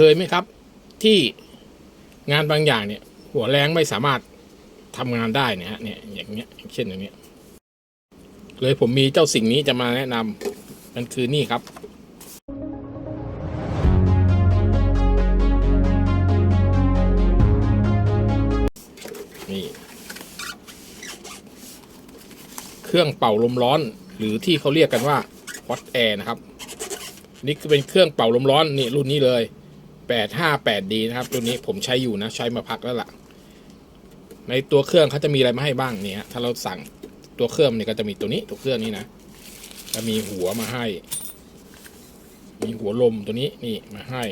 เคยไหมครับ ที่งานบางอย่างเนี่ย หัวแรงไม่สามารถทำงานได้เนี่ยฮะเนี่ยอย่างเงี้ยเช่นอย่างเนี้ย เลยผมมีเจ้าสิ่งนี้จะมาแนะนำมันคือนี่ครับนี่เครื่องเป่าลมร้อน หรือที่เขาเรียกกันว่า hot air นะครับ นี่คือเป็นเครื่องเป่าลมร้อนนี่รุ่นนี้เลย 858D นะครับรุ่นนี้ผมใช้อยู่นะ ใช้มาพักแล้วล่ะ ในตัวเครื่องเขาจะมีอะไรมาให้บ้างเนี่ยถ้าเราสั่งตัวเครื่องเนี่ยก็จะมีตัวนี้ตัวเครื่องนี้นะจะมีหัวมาให้ มีหัวลมตัวนี้นี่มาให้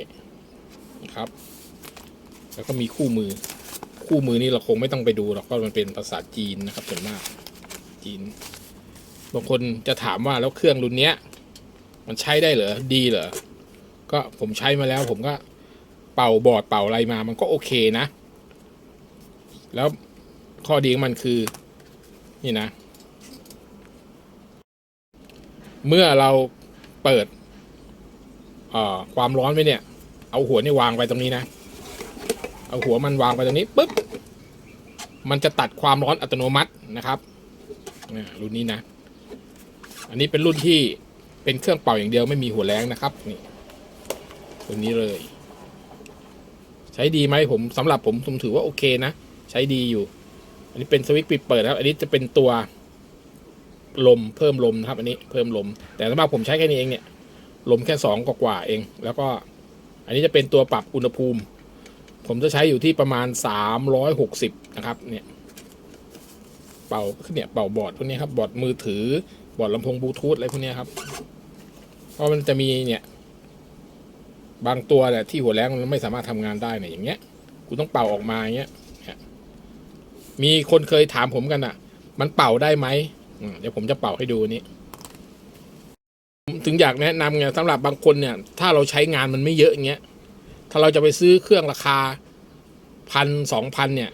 นะครับ แล้วก็มีคู่มือ คู่มือนี่เราคงไม่ต้องไปดูหรอกเพราะมันเป็นภาษาจีนนะครับส่วนมากจีนบางคนจะถามว่าแล้วเครื่องรุ่นเนี้ย มันใช้ได้เหรอดีเหรอก็ผมใช้มาแล้วผมก็ เป่าบอร์ดเป่าอะไรมา มันก็โอเคนะ แล้วข้อดีของมันคือ นี่นะ เมื่อเราเปิดความร้อนไว้เนี่ย เอาหัวนี่วางไปตรงนี้นะ เอาหัวมันวางไปตรงนี้ปุ๊บ มันจะตัดความร้อนอัตโนมัตินะครับอ่รุ่นนี้นะ อันนี้เป็นรุ่นที่เป็นเครื่องเป่าอย่างเดียวไม่มีหัวแรงนะครับ นี่ตัวนี้เลย ใช้ดีไหมผมสำหรับผมผมถือว่าโอเคนะ ใช้ดีอยู่ อันนี้เป็นสวิตช์ปิดเปิดนะครับ อันนี้จะเป็นตัวลมเพิ่มลมนะครับ อันนี้เพิ่มลม แต่สำหรับผมใช้แค่นี้เองเนี่ย ลมแค่สองกว่าๆเอง แล้วก็ อันนี้จะเป็นตัวปรับอุณหภูมิ ผมจะใช้อยู่ที่ประมาณสามร้อยหกสิบนะครับ เนี่ย เป่าเนี่ยเป่าบอร์ดพวกนี้ครับบอร์ดมือถือบอร์ดลำโพงบลูทูธอะไรพวกนี้ครับเพราะมันจะมีเนี่ย บางตัวเนี่ยที่หัวแรงมันไม่สามารถทำงานได้เนี่ยอย่างเงี้ยกูต้องเป่าออกมาอย่างเงี้ยมีคนเคยถามผมกันอะ มันเป่าได้ไหมเดี๋ยวผมจะเป่าให้ดูนี้ถึงอยากแนะนำไงสำหรับบางคนเนี่ย ถ้าเราใช้งานมันไม่เยอะอย่างเงี้ยถ้าเราจะไปซื้อเครื่องราคาพันสองพันเนี่ย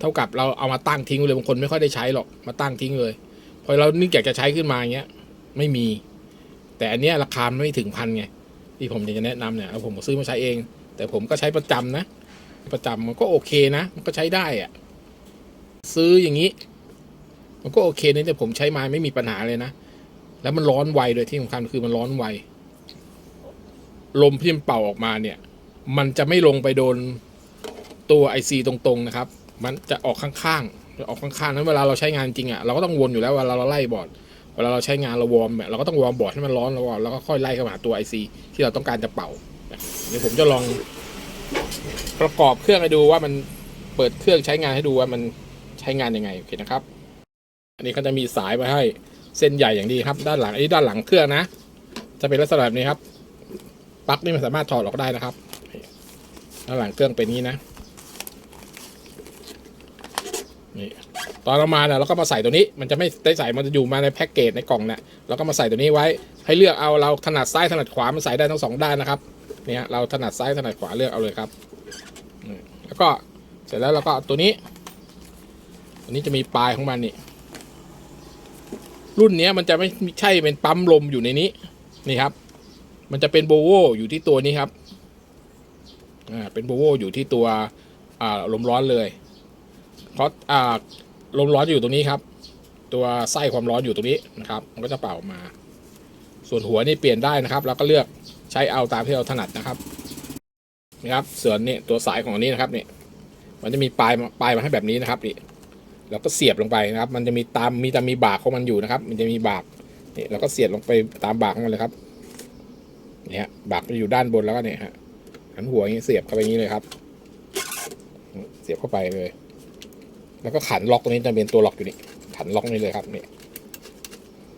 เท่ากับเราเอามาตั้งทิ้งเลยบางคนไม่ค่อยได้ใช้หรอกมาตั้งทิ้งเลยพอเรานึกอยากจะใช้ขึ้นมาอย่างเงี้ย ไม่มี แต่อันเนี้ยราคาไม่ถึงพันไง ที่ผมอยากจะแนะนำเนี่ยแล้วผมซื้อมาใช้เอง แต่ผมก็ใช้ประจำนะ ประจำมันก็โอเคนะ มันก็ใช้ได้อะซื้ออย่างนี้ มันก็โอเคนะแต่ผมใช้มาไม่มีปัญหาเลยนะ แล้วมันร้อนไวเลยที่สำคัญคือมันร้อนไว ลมที่มันเป่าออกมาเนี่ย มันจะไม่ลงไปโดนตัวไอซีตรงๆนะครับ มันจะออกข้างๆจะออกข้างๆนั้นเวลาเราใช้งานจริงอะ่ะเราก็ต้องวนอยู่แล้วเวลาเราไล่บอร์ด เวลาเราใช้งานเราวอร์มเนี่ยเราก็ต้องวอร์มบอร์ดให้มันร้อนแล้วก่อนแล้วก็ค่อยไล่เข้ามาตัวไอซีที่เราต้องการจะเป่าเดี๋ยวผมจะลองประกอบเครื่องให้ดูว่ามันเปิดเครื่องใช้งานให้ดูว่ามันใช้งานยังไงโอเคนะครับ อันนี้เขาจะมีสายมาให้เส้นใหญ่อย่างดีครับ ด้านหลังอันนี้ด้านหลังเครื่องนะ จะเป็นลักษณะแบบนี้ครับปลั๊กนี่มันสามารถถอดออกได้นะครับด้านหลังเครื่องเป็นนี้นะนี่ ตอนเรามาเนี่ยเราก็มาใส่ตัวนี้มันจะไม่ได้ใส่มันจะอยู่มาในแพ็กเกจในกล่องเนี่ยเราก็มาใส่ตัวนี้ไว้ให้เลือกเอาเราถนัดซ้ายถนัดขวามันใส่ได้ทั้งสองด้านนะครับเนี่ยเราถนัดซ้ายถนัดขวาเลือกเอาเลยครับแล้วก็เสร็จแล้วเราก็ตัวนี้อันนี้จะมีปลายของมันนี่รุ่นเนี้ยมันจะไม่ใช่เป็นปั๊มลมอยู่ในนี้นี่ครับ มันจะเป็นโบโวอยู่ที่ตัวนี้ครับอ่าเป็นโบโวอยู่ที่ตัวอ่าลมร้อนเลยเพราะอ่า ลมร้อนอยู่ตรงนี้ครับ ตัวไส้ความร้อนอยู่ตรงนี้นะครับ มันก็จะเป่าออกมา ส่วนหัวนี่เปลี่ยนได้นะครับแล้วก็เลือกใช้เอาตามที่เราถนัดนะครับนะครับส่วนนี่ตัวสายของนี้นะครับเนี่ยมันจะมีปลายปลายมาให้แบบนี้นะครับนี่แล้วก็เสียบลงไปนะครับ มันจะมีตามมีจะมีบากของมันอยู่นะครับ มันจะมีบากนี่เราก็เสียบลงไปตามบากของมันเลยครับเนี่ยบากมันอยู่ด้านบนแล้วก็เนี่ยฮะหันหัวอย่างนี้เสียบเข้าไปอย่างนี้เลยครับ เสียบเข้าไปเลย แล้วก็ขันล็อกตรงนี้จะเป็นตัวล็อกอยู่นี่ขันล็อกนี่เลยครับนี่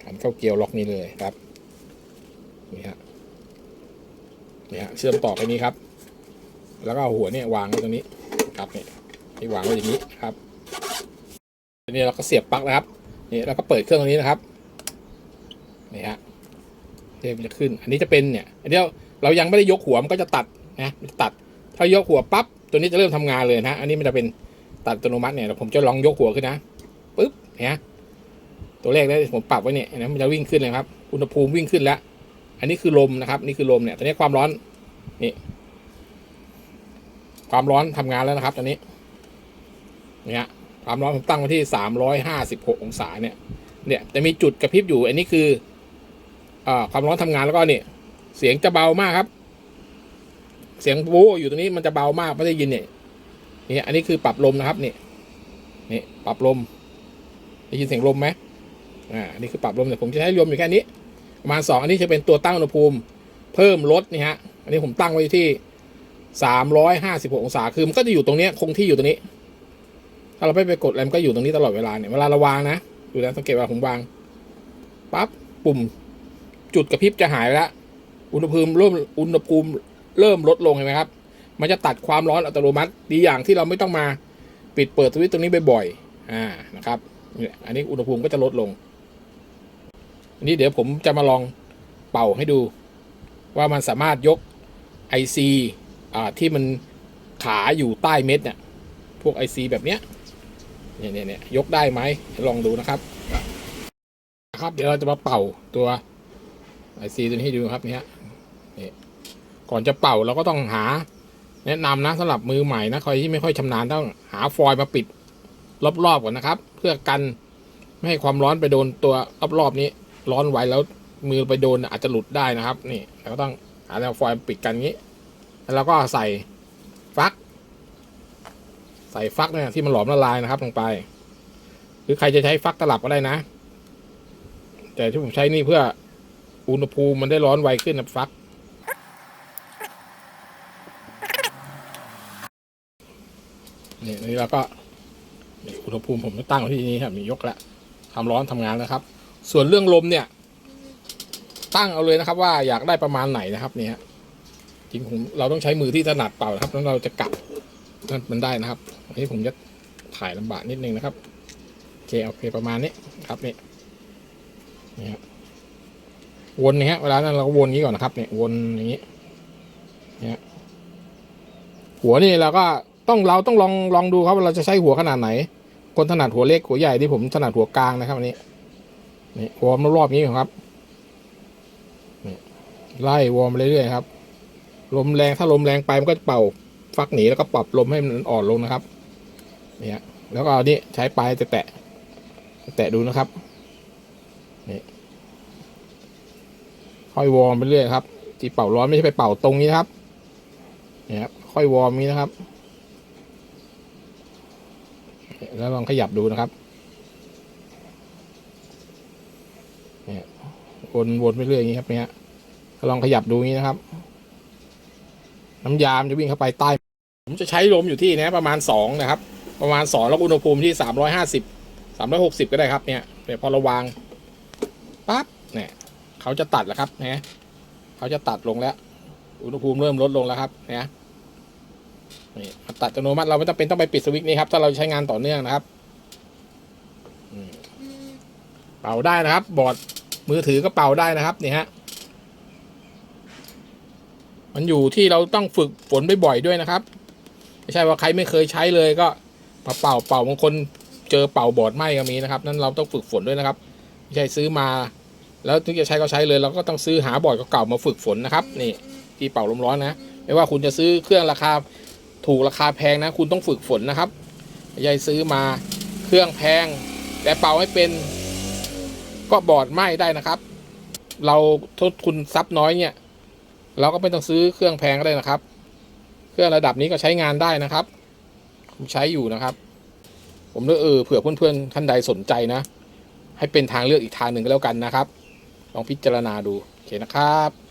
ขันเข้าเกลียวล็อกนี้เลยครับนี่ฮะนี่ฮะเชื่อมต่อไปนี้ครับ แล้วก็เอาหัวเนี่ยวางไว้ตรงนี้ครับนี่ที่วางไว้อย่างนี้ครับทีนี้เราก็เสียบปลั๊กนะครับนี่เราก็เปิดเครื่องตรงนี้นะครับนี่ฮะเทปมันจะขึ้น อันนี้จะเป็นเนี่ยอันนี้เราเรายังไม่ได้ยกหัวมันก็จะตัดนะมันจะตัด ถ้ายกหัวปั๊บตัวนี้จะเริ่มทำงานเลยนะอันนี้มันจะเป็น ตัดอัตโนมัติเนี่ยเดี๋ยวผมจะลองยกหัวขึ้นนะปึ๊บเนี่ยตัวเลขได้ผมปรับไว้เนี่ยนะมันจะวิ่งขึ้นเลยครับ อุณหภูมิวิ่งขึ้นแล้ว อันนี้คือลมนะครับ นี่คือลมเนี่ยตอนนี้ความร้อนนี่ความร้อนทำงานแล้วนะครับตอนนี้ เนี่ยความร้อนผมตั้งไว้ที่สามร้อยห้าสิบหกองศาเนี่ย เนี่ยจะมีจุดกระพริบอยู่ อันนี้คืออ่าความร้อนทำงานแล้วก็เนี่ยเสียงจะเบามากครับ เสียงบู๊อยู่ตรงนี้มันจะเบามากไม่ได้ยินเนี่ย นี่อันนี้คือปรับลมนะครับนี่นี่ปรับลมได้ยินเสียงลมไหมอ่าอันนี้คือปรับลมแต่ผมจะใช้รวมอยู่แค่นี้ ประมาณสองอันนี้จะเป็นตัวตั้งอุณหภูมิ เพิ่มลดนี่ฮะอันนี้ผมตั้งไว้ที่สามร้อยห้าสิบหกองศาคือมันก็จะอยู่ตรงนี้คงที่อยู่ตรงนี้ ถ้าเราไม่ไปกดอะไรมันก็อยู่ตรงนี้ตลอดเวลาเนี่ยเวลาเราวางนะดูนะสังเกตว่าผมวางปั๊บปุ่มจุดกระพริบจะหายไปแล้วอุณหภูมิเริ่มอุณหภูมิเริ่มลดลงเห็นไหมครับ มันจะตัดความร้อนอัตโนมัติ ดีอย่างที่เราไม่ต้องมาปิดเปิดสวิตช์ตรงนี้บ่อยๆอ่านะครับเนี่ยอันนี้อุณหภูมิก็จะลดลง อันนี้เดี๋ยวผมจะมาลองเป่าให้ดู ว่ามันสามารถยก IC อ่าที่มันขาอยู่ใต้เม็ดเนี่ยพวก IC แบบเนี้ยเนี่ยเนี่ยยกได้ไหมลองดูนะครับนะครับ เดี๋ยวเราจะมาเป่าตัว IC ตัวนี้ให้ดูครับเนี่ยก่อนจะเป่าเราก็ต้องหา แนะนำนะสำหรับมือใหม่นะใครที่ไม่ค่อยชำนาญต้องหาฟอยล์มาปิดรอบๆก่อนนะครับ เพื่อกันไม่ให้ความร้อนไปโดนตัวรอบๆนี้ ร้อนไว้แล้วมือไปโดนอาจจะหลุดได้นะครับ นี่เราก็ต้องหาแนวฟอยล์ปิดกันงี้แล้วเราก็ใส่ฟัก ใส่ฟักเนี่ยที่มันหลอมละลายนะครับลงไป หรือใครจะใช้ฟักตลับก็ได้นะ แต่ที่ผมใช้นี่เพื่ออุณหภูมิมันได้ร้อนไวขึ้นนะฟัก นี่นี่เราก็นี่อุณหภูมิผมตั้งไว้ที่นี้ครับมียกแล้วทำร้อนทำงานแล้วครับ ส่วนเรื่องลมเนี่ย ตั้งเอาเลยนะครับ ว่าอยากได้ประมาณไหนนะครับเนี่ยจริงผมเราต้องใช้มือที่ถนัดเป่านะครับแล้วเราจะกลับนั่นมันได้นะครับอันนี้ผมจะถ่ายลำบากนิดนึงนะครับโอเคโอเคประมาณนี้ครับนี่นี่ฮะวนนี่ฮะเวลานั้นเราก็วนอย่างนี้ก่อนนะครับเนี่ยวนอย่างนี้เนี่ยหัวนี่เราก็ ต้องเราต้องลองลองดูครับว่าเราจะใช้หัวขนาดไหน คนถนัดหัวเล็กหัวใหญ่ที่ผมถนัดหัวกลางนะครับอันนี้นี่วอร์มรอบๆนี้ครับนี่ไล่วอร์มไปเรื่อยๆครับลมแรงถ้าลมแรงไปมันก็จะเป่าฟักหนีแล้วก็ปรับลมให้มันอ่อนลงนะครับเนี่ยแล้วก็เอานี่ใช้ปลายจะแตะแตะดูนะครับนี่ค่อยวอร์มไปเรื่อยครับที่เป่าร้อนไม่ใช่ไปเป่าตรงนี้นะครับเนี่ยครับค่อยวอร์มนี้นะครับ แล้วลองขยับดูนะครับเนี่ยวนวนไปเรื่อยอย่างนี้ครับเนี่ยลองขยับดูงนี้นะครับ น้ำยามจะวิ่งเข้าไปใต้ ผมจะใช้ลมอยู่ที่นะประมาณสองนะครับ ประมาณสองแล้วอุณหภูมิที่สามร้อยห้าสิบสามร้อยหกสิบก็ได้ครับเนี่ยเดี๋ยวพอราวางปั๊บเนี่ยเขาจะตัดแล้วครับเนี่ยเขาจะตัดลงแล้ว อุณหภูมิเริ่มลดลงแล้วครับเนี่ย นี่ตัดอัตโนมัติเราไม่จำเป็นต้องไปปิดสวิตช์นี้ครับ ถ้าเราใช้งานต่อเนื่องนะครับเป่าได้นะครับ บอร์ดมือถือก็เป่าได้นะครับนี่ฮะมันอยู่ที่เราต้องฝึกฝนบ่อยๆด้วยนะครับ ไม่ใช่ว่าใครไม่เคยใช้เลยก็มาเป่าเป่าบางคนเจอเป่าบอร์ดไหมก็มีนะครับ นั้นเราต้องฝึกฝนด้วยนะครับ ไม่ใช่ซื้อมา แล้วถึงจะใช้ก็ใช้เลย เราก็ต้องซื้อหาบอร์ดเก่าๆมาฝึกฝนนะครับ นี่ที่เป่าลมร้อนนะ ไม่ว่าคุณจะซื้อเครื่องราคา ถูกราคาแพงนะ คุณต้องฝึกฝนนะครับไม่ใช่ซื้อมาเครื่องแพง แต่เป่าไม่เป็น ก็บอดไหม้ได้นะครับ เราทุนทุนทรัพย์น้อยเนี่ย เราก็ไม่ต้องซื้อเครื่องแพงก็ได้นะครับ เครื่องระดับนี้ก็ใช้งานได้นะครับผมใช้อยู่นะครับ ผมเลยเออเผื่อเพื่อนๆท่านใดสนใจนะ ให้เป็นทางเลือกอีกทางหนึ่งก็แล้วกันนะครับ ลองพิจารณาดูโอเคนะครับ